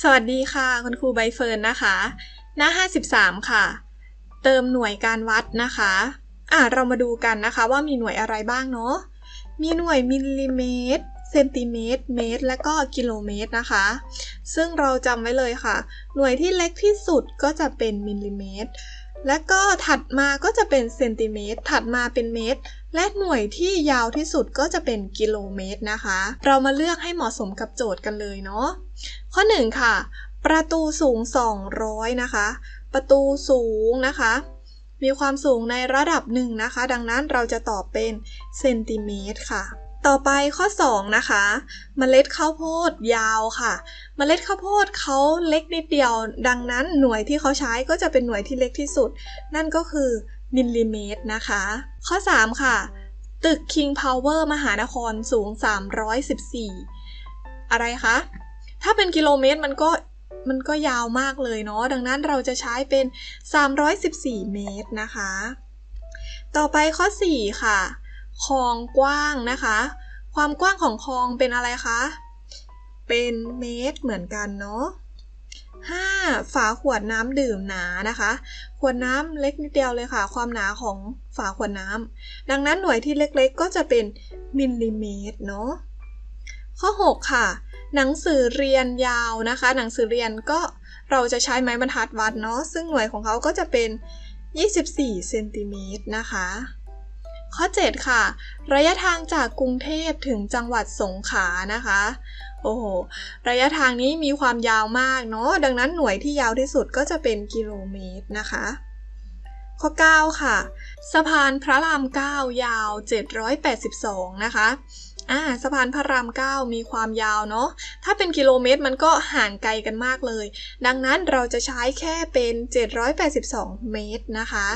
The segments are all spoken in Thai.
สวัสดีค่ะ คุณครูใบเฟิร์นนะคะ หน้า 53 ค่ะ เติมหน่วยการวัดนะคะอะเรามาดูกันนะคะว่ามีหน่วยอะไรบ้างเนาะมีหน่วยมิลลิเมตรเซนติเมตร เมตร และก็กิโลเมตรนะคะ ซึ่งเราจำไว้เลยค่ะ หน่วยที่เล็กที่สุดก็จะเป็นมิลลิเมตร และก็ถัดมาก็จะเป็นเซนติเมตร ถัดมาเป็นเมตร และหน่วยที่ยาวที่สุดก็จะเป็นกิโลเมตรนะคะ เรามาเลือกให้เหมาะสมกับโจทย์กันเลยเนาะ ข้อ 1 ค่ะ ประตูสูง 200 นะคะ ประตูสูงนะคะ มีความสูงในระดับหนึ่งนะคะ ดังนั้นเราจะตอบเป็นเซนติเมตรค่ะ ต่อไปข้อ 2 นะคะเมล็ดข้าวโพดยาวค่ะ เมล็ดข้าวโพดเขาเล็กนิดเดียว ดังนั้นหน่วยที่เขาใช้ก็จะเป็นหน่วยที่เล็กที่สุด นั่นก็คือมิลลิเมตรนะคะ ข้อ 3 ค่ะ ตึก King Power มหานครสูง 314 อะไรคะ ถ้าเป็นกิโลเมตรมันก็มันก็ยาวมากเลยเนาะดังนั้นเราจะใช้เป็น 314 เมตรนะคะ ต่อไปข้อ 4 ค่ะคลองกว้างนะคะ ความกว้างของคลองเป็นอะไรคะ เป็นเมตรเหมือนกันเนาะ 5. ฝาขวดน้ำดื่มหนานะคะ ขวดน้ำเล็กนิดเดียวเลยค่ะ ความหนาของฝาขวดน้ำ ดังนั้นหน่วยที่เล็กๆ ก็จะเป็นมิลลิเมตรเนาะ ข้อ 6 ค่ะ หนังสือเรียนยาวนะคะ หนังสือเรียนก็เราจะใช้ไม้บรรทัดวัดเนาะ ซึ่งหน่วยของเขาก็จะเป็น 24เซนติเมตรนะคะ ข้อ 7 ค่ะ ระยะทางจากกรุงเทพถึงจังหวัดสงขลานะคะ โอ้โห ระยะทางนี้มีความยาวมากเนาะ ดังนั้นหน่วยที่ยาวที่สุดก็จะเป็นกิโลเมตรนะคะ ข้อ 9 ค่ะ สะพานพระราม 9 ยาว 782 นะคะอ่าสะพานพระราม 9 มีความยาวเนาะ ถ้าเป็นกิโลเมตรมันก็ห่างไกลกันมากเลย ดังนั้นเราจะใช้แค่เป็น 782 เมตรนะคะ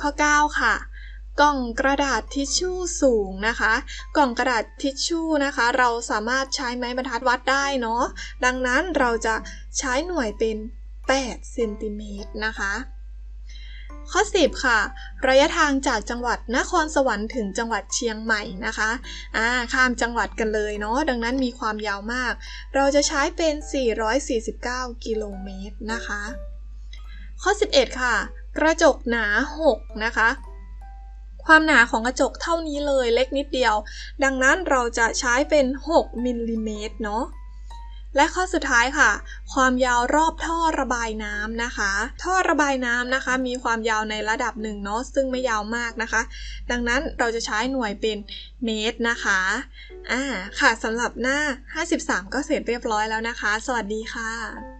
ข้อ 9 ค่ะ กล่องกระดาษทิชชู่สูงนะคะ กล่องกระดาษทิชชู่นะคะ เราสามารถใช้ไม้บรรทัดวัดได้เนาะดังนั้นเราจะใช้หน่วยเป็น8เซนติเมตรนะคะข้อ 10 ค่ะ ระยะทางจากจังหวัดนครสวรรค์ถึงจังหวัดเชียงใหม่นะคะอ่าข้ามจังหวัดกันเลยเนาะดังนั้นมีความยาวมาก เราจะใช้เป็น 449 กิโลเมตรนะคะ ข้อ 11 ค่ะ กระจกหนา 6 นะคะ ความหนาของกระจกเท่านี้เลยเล็กนิดเดียว ดังนั้นเราจะใช้เป็น 6มิลลิเมตรเนาะและข้อสุดท้ายค่ะ ความยาวรอบท่อระบายน้ำนะคะ ท่อระบายน้ำนะคะ มีความยาวในระดับหนึ่งเนาะซึ่งไม่ยาวมากนะคะ ดังนั้นเราจะใช้หน่วยเป็นเมตรนะคะอ่าค่ะสำหรับหน้า 53 ก็เสร็จเรียบร้อยแล้วนะคะ สวัสดีค่ะ